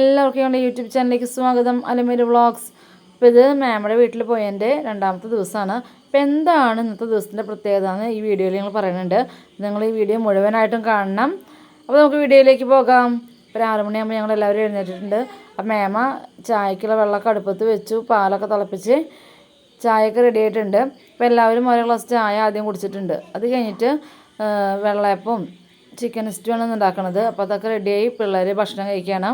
എല്ലാവർക്കും ഞങ്ങളുടെ യൂട്യൂബ് ചാനലിലേക്ക് സ്വാഗതം. അലമേര് വ്ളോഗ്സ്. അപ്പോൾ ഇത് മാമയുടെ വീട്ടിൽ പോയതിന്റെ രണ്ടാമത്തെ ദിവസമാണ് അപ്പോൾ എന്താണ് ഇന്നത്തെ ദിവസത്തിന്റെ പ്രത്യേകത എന്ന് ഈ വീഡിയോയിൽ ഞങ്ങൾ പറയുന്നുണ്ട്. നിങ്ങൾ ഈ വീഡിയോ മുഴുവനായിട്ടും കാണണം. അപ്പോൾ നമുക്ക് വീഡിയോയിലേക്ക് പോകാം. ഒരു ആറ് മണിയാകുമ്പോൾ ഞങ്ങൾ എല്ലാവരും എഴുന്നേറ്റിട്ടുണ്ട്. അപ്പം മേമ ചായക്കുള്ള വെള്ളമൊക്കെ അടുപ്പത്ത് വെച്ചു പാലൊക്കെ തിളപ്പിച്ച് ചായയൊക്കെ റെഡി ആയിട്ടുണ്ട്. അപ്പോൾ എല്ലാവരും ഓരോ ഗ്ലാസ് ചായ ആദ്യം കുടിച്ചിട്ടുണ്ട്. അത് കഴിഞ്ഞിട്ട് വെള്ളയപ്പം ചിക്കൻ സ്റ്റൂ ആണ് ഉണ്ടാക്കണത്. അപ്പോൾ അതൊക്കെ റെഡിയായി പിള്ളേർ ഭക്ഷണം കഴിക്കുകയാണ്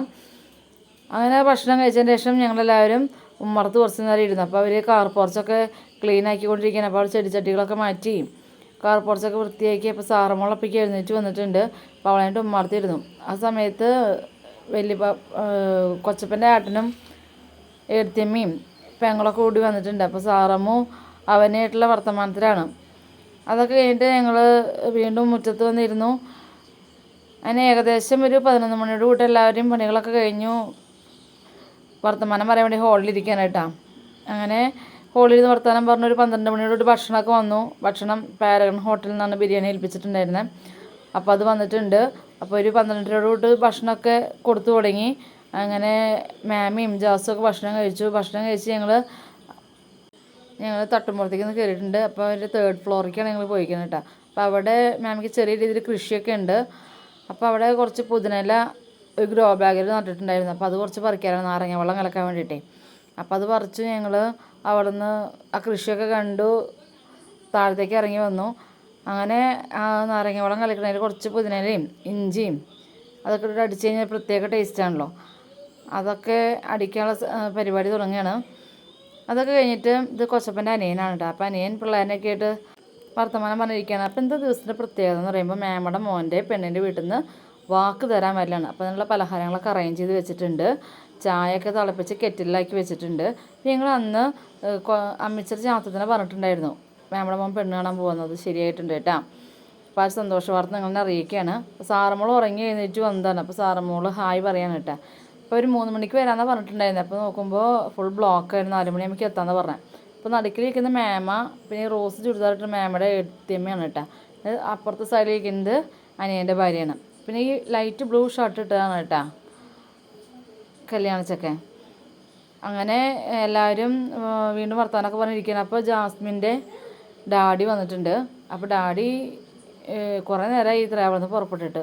അങ്ങനെ ഭക്ഷണം കഴിച്ചതിന് ശേഷം ഞങ്ങളെല്ലാവരും ഉമ്മറത്ത് കുറച്ച് നേരം ഇരുന്നു. അപ്പോൾ അവർ കാർ പോർച്ചൊക്കെ ക്ലീൻ ആക്കിക്കൊണ്ടിരിക്കുകയാണ്. അപ്പോൾ ചെടിച്ചട്ടികളൊക്കെ മാറ്റി. കാർ വൃത്തിയാക്കി. അപ്പോൾ സാറമ്മളപ്പിക്ക് എഴുന്നേറ്റ് വന്നിട്ടുണ്ട്. അപ്പോൾ അവളായിട്ട് ഉമ്മറത്തിരുന്നു ആ സമയത്ത് വലിയ കൊച്ചപ്പന്റെ ആട്ടനും എഴുത്തിയമ്മയും പെങ്ങളൊക്കെ കൂടി വന്നിട്ടുണ്ട്. അപ്പോൾ സാറമ്മു അവനായിട്ടുള്ള വർത്തമാനത്തിലാണ്. അതൊക്കെ കഴിഞ്ഞിട്ട് ഞങ്ങൾ വീണ്ടും മുറ്റത്ത് വന്നിരുന്നു. അങ്ങനെ ഏകദേശം ഒരു പതിനൊന്ന് മണിയോട് കൂട്ടി എല്ലാവരും പണികളൊക്കെ കഴിഞ്ഞു. വർത്തമാനം പറയാൻ വേണ്ടി ഹോളിലിരിക്കാനായിട്ടാ അങ്ങനെ ഹോളിൽ നിന്ന് വർത്തമാനം പറഞ്ഞ ഒരു പന്ത്രണ്ട് മണിയോട് ഭക്ഷണമൊക്കെ വന്നു. ഭക്ഷണം പാരഗൺ ഹോട്ടലിൽ നിന്നാണ് ബിരിയാണി ഏൽപ്പിച്ചിട്ടുണ്ടായിരുന്നത് അപ്പോൾ അത് വന്നിട്ടുണ്ട്. അപ്പോൾ ഒരു പന്ത്രണ്ടരയോട് കൂട്ട് ഭക്ഷണമൊക്കെ കൊടുത്തു തുടങ്ങി. അങ്ങനെ മാമിയും ജാസും ഒക്കെ ഭക്ഷണം കഴിച്ചു. ഭക്ഷണം കഴിച്ച് ഞങ്ങൾ ഞങ്ങൾ തട്ടുമ്പുറത്തേക്ക് ഒന്ന് കയറിയിട്ടുണ്ട്. അപ്പോൾ അവർ തേർഡ് ഫ്ലോറിലേക്കാണ് ഞങ്ങൾ പോയിക്കുന്നത് കേട്ടോ. അപ്പോൾ അവിടെ മാമിക്ക് ചെറിയ രീതിയിൽ കൃഷിയൊക്കെ ഉണ്ട്. അപ്പോൾ അവിടെ കുറച്ച് പുതിനയില ഒരു ഗ്രോ ബാഗിൽ നട്ടിട്ടുണ്ടായിരുന്നു. അപ്പോൾ അത് കുറച്ച് പറിക്കാനാണ് നാരങ്ങ വെള്ളം കലക്കാൻ വേണ്ടിയിട്ടേ. അപ്പോൾ അത് പറിച്ച് ഞങ്ങൾ അവിടെ നിന്ന് ആ കൃഷിയൊക്കെ കണ്ടു. താഴത്തേക്ക് ഇറങ്ങി വന്നു. അങ്ങനെ ആ നാരങ്ങ വെള്ളം കലക്കണതിൽ കുറച്ച് പുതിനയിലയും ഇഞ്ചിയും അതൊക്കെ ഇട്ട് അടിച്ച് കഴിഞ്ഞാൽ പ്രത്യേക ടേസ്റ്റാണല്ലോ അതൊക്കെ അടിക്കാനുള്ള പരിപാടി തുടങ്ങുകയാണ് അതൊക്കെ കഴിഞ്ഞിട്ട് ഇത് കൊച്ചപ്പന്റെ അനിയനാണ് കേട്ടോ. അപ്പോൾ അനിയൻ പിള്ളേരനൊക്കെ ആയിട്ട് വർത്തമാനം പറഞ്ഞിരിക്കുകയാണ് അപ്പോൾ എന്താ ദിവസത്തിന്റെ പ്രത്യേകത എന്ന് പറയുമ്പോൾ മാമയുടെ മോന്റെ പെണ്ണിന്റെ വീട്ടിൽ നിന്ന് വാക്ക് തരാൻ വരലാണ്. അപ്പോൾ അതിനുള്ള പലഹാരങ്ങളൊക്കെ അറേഞ്ച് ചെയ്ത് വെച്ചിട്ടുണ്ട്. ചായയൊക്കെ തിളപ്പിച്ച് കെറ്റിലാക്കി വെച്ചിട്ടുണ്ട്. ഞങ്ങൾ അന്ന് അമ്മിച്ചർ ചാത്തത്തിനെ പറഞ്ഞിട്ടുണ്ടായിരുന്നു. മാമിടെ മോൻ പെണ്ണ് കാണാൻ പോകുന്നത് ശരിയായിട്ടുണ്ട് കേട്ടോ. അപ്പോൾ ആ സന്തോഷ വാർത്ത നിങ്ങളെ അറിയിക്കുകയാണ്. അപ്പോൾ സാറമ്മോൾ ഉറങ്ങി എഴുന്നേറ്റ് വന്നതാണ്. അപ്പോൾ സാറമ്മോൾ ഹായ് പറയാൻ കേട്ടോ. അപ്പോൾ ഒരു മൂന്ന് മണിക്ക് വരാമെന്നാണ് പറഞ്ഞിട്ടുണ്ടായിരുന്നത് അപ്പോൾ നോക്കുമ്പോൾ ഫുൾ ബ്ലോക്ക് ആയിരുന്നു. നാല് മണിയാകുമ്പോൾ എത്താമെന്ന് പറഞ്ഞത് അപ്പോൾ നടുക്കിലിരിക്കുന്ന മാമ പിന്നെ റോസ് ചുരിദാറിട്ട് മേമയുടെ എത്തിയമ്മയാണ് കേട്ടോ. അപ്പുറത്തെ സൈഡിൽ ഇരിക്കുന്നത് അനിയന്റെ ഭാര്യയാണ്. പിന്നെ ഈ ലൈറ്റ് ബ്ലൂ ഷർട്ട് ഇട്ടതാണ് കേട്ടോ. കല്യാണച്ചക്കൻ അങ്ങനെ എല്ലാവരും വീണ്ടും വർത്തമാനമൊക്കെ പറഞ്ഞിരിക്കുകയാണ്. അപ്പോൾ ജാസ്മിന്റെ ഡാഡി വന്നിട്ടുണ്ട്. അപ്പോൾ ഡാഡി കുറേ നേരമായി ഈ ത്രാവളിൽ നിന്ന് പുറപ്പെട്ടിട്ട്.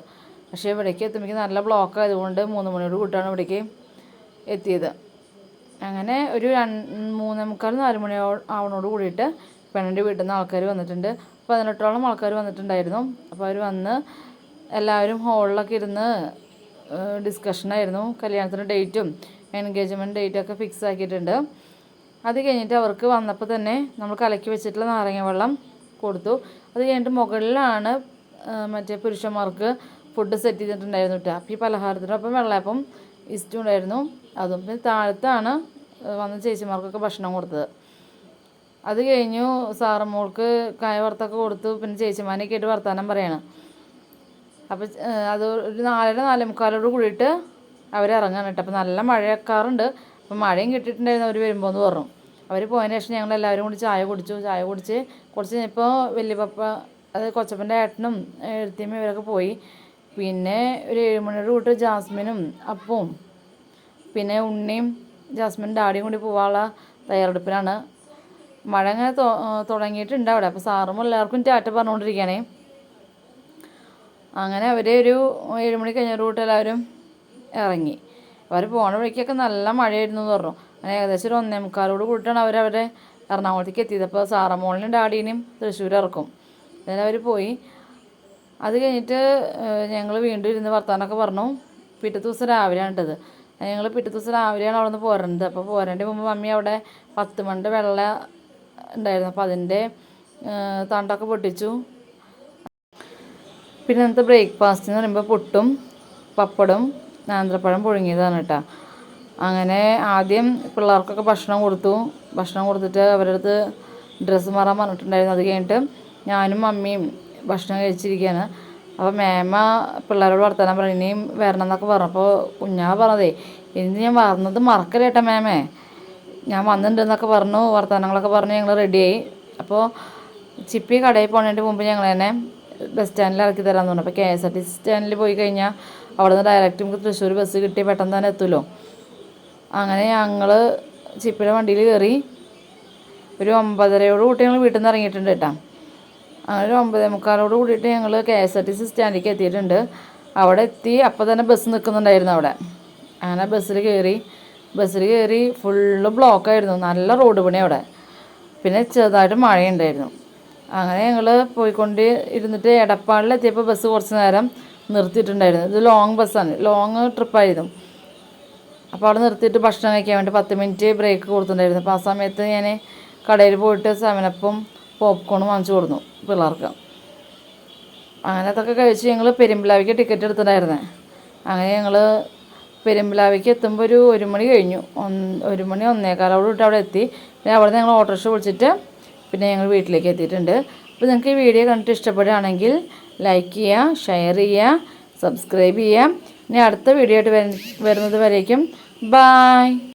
പക്ഷേ ഇവിടേക്ക് എത്തുമ്പോൾ നല്ല ബ്ലോക്ക് ആയതുകൊണ്ട് മൂന്ന് മണിയോട് കൂട്ടാണ് ഇവിടേക്ക് എത്തിയത്. അങ്ങനെ ഒരു മൂന്നേ മുക്കാൽ നാല് മണി ആവണോട് കൂടിയിട്ട് പെണ്ണിന്റെ വീട്ടിൽ നിന്ന് ആൾക്കാർ വന്നിട്ടുണ്ട്. പതിനെട്ടോളം ആൾക്കാർ വന്നിട്ടുണ്ടായിരുന്നു. അപ്പോൾ അവർ വന്ന് എല്ലാവരും ഹോളിലൊക്കെ ഇരുന്ന് ഡിസ്കഷനായിരുന്നു കല്യാണത്തിന്റെ ഡേറ്റും എൻഗേജ്മെന്റ് ഡേറ്റും ഒക്കെ ഫിക്സ് ആക്കിയിട്ടുണ്ട്. അത് കഴിഞ്ഞിട്ട് അവർക്ക് വന്നപ്പോൾ തന്നെ നമ്മൾ കലക്കി വെച്ചിട്ടുള്ള നാരങ്ങ വെള്ളം കൊടുത്തു. അത് കഴിഞ്ഞിട്ട് മുകളിലാണ് മറ്റേ പുരുഷന്മാർക്ക് ഫുഡ് സെറ്റ് ചെയ്തിട്ടുണ്ടായിരുന്നു കേട്ടോ. അപ്പോൾ ഈ പലഹാരത്തിനൊപ്പം വെള്ളയപ്പം ഇസ്റ്റും ഉണ്ടായിരുന്നു. അതും പിന്നെ താഴത്താണ് വന്ന ചേച്ചിമാർക്കൊക്കെ ഭക്ഷണം കൊടുത്തത്. അത് കഴിഞ്ഞു സാറമ്മോൾക്ക് കായ വറുത്തൊക്കെ കൊടുത്തു. പിന്നെ ചേച്ചിമാനെ ആയിട്ട് വർത്താനം പറയാണ്. അപ്പോൾ അത് ഒരു നാലര നാലേ മുക്കാലോട് കൂടിയിട്ട് അവർ ഇറങ്ങാൻ കേട്ടോ. അപ്പോൾ നല്ല മഴയൊക്കാറുണ്ട്. അപ്പോൾ മഴയും കിട്ടിയിട്ടുണ്ടായിരുന്നു അവർ വരുമ്പോൾ എന്ന് പറഞ്ഞു. അവർ പോയതിന് ശേഷം ഞങ്ങൾ എല്ലാവരും കൂടി ചായ കുടിച്ചു. ചായ കുടിച്ച് കുറച്ച് കഴിഞ്ഞപ്പോൾ വലിയ പപ്പ അത് കൊച്ചപ്പന്റെ ഏട്ടനും എഴുത്തിയമ്മയും ഇവരൊക്കെ പോയി. പിന്നെ ഒരു ഏഴുമണിയോട് കൂട്ട് ജാസ്മിനും അപ്പവും പിന്നെ ഉണ്ണിയും ജാസ്മിൻ ഡാഡിയും കൂടി പോകാനുള്ള തയ്യാറെടുപ്പിലാണ്. മഴ അങ്ങനെ തുടങ്ങിയിട്ടുണ്ട് അവിടെ. അപ്പോൾ സാറും എല്ലാവർക്കും ടാറ്റ പറഞ്ഞുകൊണ്ടിരിക്കുകയാണേ. അങ്ങനെ അവർ ഒരു ഏഴ് മണി കഴിഞ്ഞ കൂട്ട് എല്ലാവരും ഇറങ്ങി. അവർ പോണ വഴിക്കൊക്കെ നല്ല മഴയായിരുന്നു എന്ന് പറഞ്ഞു. അങ്ങനെ ഏകദേശം ഒരു ഒന്നേ മുക്കാലോട് അവർ അവരെ എറണാകുളത്തേക്ക് എത്തിയത്. അപ്പോൾ സാറമോളിനും ഡാഡീനെയും തൃശ്ശൂർ ഇറക്കും. അതിന് അവർ പോയി. അത് കഴിഞ്ഞിട്ട് ഞങ്ങൾ വീണ്ടും ഇരുന്ന് വർത്താനൊക്കെ പറഞ്ഞു. പിറ്റത്തെ ദിവസം രാവിലെയാണ് ഇട്ടത് ഞങ്ങൾ പിറ്റത്തെ ദിവസം രാവിലെയാണ് അവിടെ നിന്ന് പോരേണ്ടത്. അപ്പോൾ പോരേണ്ട മുമ്പ് മമ്മി അവിടെ പത്ത് മണ്ട് വെള്ള ഉണ്ടായിരുന്നു. അപ്പോൾ അതിന്റെ തണ്ടൊക്കെ പൊട്ടിച്ചു. പിന്നെ ഇന്നത്തെ ബ്രേക്ക്ഫാസ്റ്റ് എന്ന് പറയുമ്പോൾ പുട്ടും പപ്പടും നേന്ത്രപ്പഴം പുഴുങ്ങിയതാണ് കേട്ടോ. അങ്ങനെ ആദ്യം പിള്ളേർക്കൊക്കെ ഭക്ഷണം കൊടുത്തു. ഭക്ഷണം കൊടുത്തിട്ട് അവരുടെ അടുത്ത് ഡ്രസ്സ് മാറാൻ പറഞ്ഞിട്ടുണ്ടായിരുന്നു. അത് കഴിഞ്ഞിട്ട് ഞാനും മമ്മിയും ഭക്ഷണം കഴിച്ചിരിക്കുകയാണ്. അപ്പോൾ മേമ പിള്ളേരോട് വർത്തമാനം പറഞ്ഞു ഇനിയും വരണം എന്നൊക്കെ പറഞ്ഞപ്പോൾ കുഞ്ഞാ പറഞ്ഞതേ ഇനി ഞാൻ വന്നത് മറക്കല്ലേട്ടാ മേമേ. ഞാൻ വന്നിട്ടുണ്ടെന്നൊക്കെ പറഞ്ഞു വർത്തമാനങ്ങളൊക്കെ പറഞ്ഞ് ഞങ്ങൾ റെഡിയായി അപ്പോൾ ചിപ്പി കടയിൽ പോകുന്നതിന്റെ മുമ്പ് ഞങ്ങൾ തന്നെ ബസ് സ്റ്റാൻഡിൽ ഇറക്കി തരാമെന്ന് പറഞ്ഞു. അപ്പോൾ K S R T C സ്റ്റാൻഡിൽ പോയി കഴിഞ്ഞാൽ അവിടെ നിന്ന് ഡയറക്റ്റ് നമുക്ക് തൃശ്ശൂർ ബസ് കിട്ടി പെട്ടെന്ന് തന്നെ എത്തുമല്ലോ അങ്ങനെ ഞങ്ങൾ ചിപ്പിയുടെ വണ്ടിയിൽ കയറി ഒരു ഒമ്പതരയോട് കൂട്ടി ഞങ്ങൾ വീട്ടിൽ നിന്ന് ഇറങ്ങിയിട്ടുണ്ട് കേട്ടോ. അങ്ങനെ ഒരു ഒമ്പതേ മുക്കാലോട് കൂടിയിട്ട് ഞങ്ങൾ K S R T C സ്റ്റാൻഡിലേക്ക് എത്തിയിട്ടുണ്ട്. അവിടെ എത്തി അപ്പോൾ തന്നെ ബസ് നിൽക്കുന്നുണ്ടായിരുന്നു അവിടെ. അങ്ങനെ ബസ്സിൽ കയറി ബസ്സിൽ കയറി ഫുള്ള് ബ്ലോക്കായിരുന്നു നല്ല റോഡ് പണി അവിടെ. പിന്നെ ചെറുതായിട്ട് മഴയുണ്ടായിരുന്നു. അങ്ങനെ ഞങ്ങൾ പോയിക്കൊണ്ട് ഇരുന്നിട്ട് എടപ്പാളിലെത്തിയപ്പോൾ ബസ് കുറച്ച് നേരം നിർത്തിയിട്ടുണ്ടായിരുന്നു. ഇത് ലോങ് ബസ്സാണ് ലോങ് ട്രിപ്പായിരുന്നു അപ്പോൾ അവിടെ നിർത്തിയിട്ട് ഭക്ഷണം കഴിക്കാൻ വേണ്ടി പത്ത് മിനിറ്റ് ബ്രേക്ക് കൊടുത്തിട്ടുണ്ടായിരുന്നു. അപ്പോൾ ആ സമയത്ത് ഞാൻ കടയിൽ പോയിട്ട് സെവനപ്പും പോപ്കോണും വാങ്ങിച്ചു കൊടുത്തു പിള്ളേർക്ക്. അങ്ങനെ അതൊക്കെ കഴിച്ച് ഞങ്ങൾ പെരുമ്പിലാവിക്ക് ടിക്കറ്റ് എടുത്തിട്ടുണ്ടായിരുന്നേ. അങ്ങനെ ഞങ്ങൾ പെരുമ്പിലാവിക്ക് എത്തുമ്പോൾ ഒരു ഒരു മണി കഴിഞ്ഞു. ഒന്ന് ഒരു മണി ഒന്നേക്കാലോട് അവിടെ എത്തി. പിന്നെ അവിടെ ഞങ്ങൾ ഓട്ടോറിക്ഷ വിളിച്ചിട്ട് പിന്നെ ഞങ്ങൾ വീട്ടിലേക്ക് എത്തിയിട്ടുണ്ട്. അപ്പോൾ നിങ്ങൾക്ക് ഈ വീഡിയോ കണ്ടിട്ട് ഇഷ്ടപ്പെടുകയാണെങ്കിൽ ലൈക്ക് ചെയ്യുക ഷെയർ ചെയ്യുക സബ്സ്ക്രൈബ് ചെയ്യുക. ഇനി അടുത്ത വീഡിയോ ആയിട്ട് വരുന്നത് വരേക്കും. ബായ്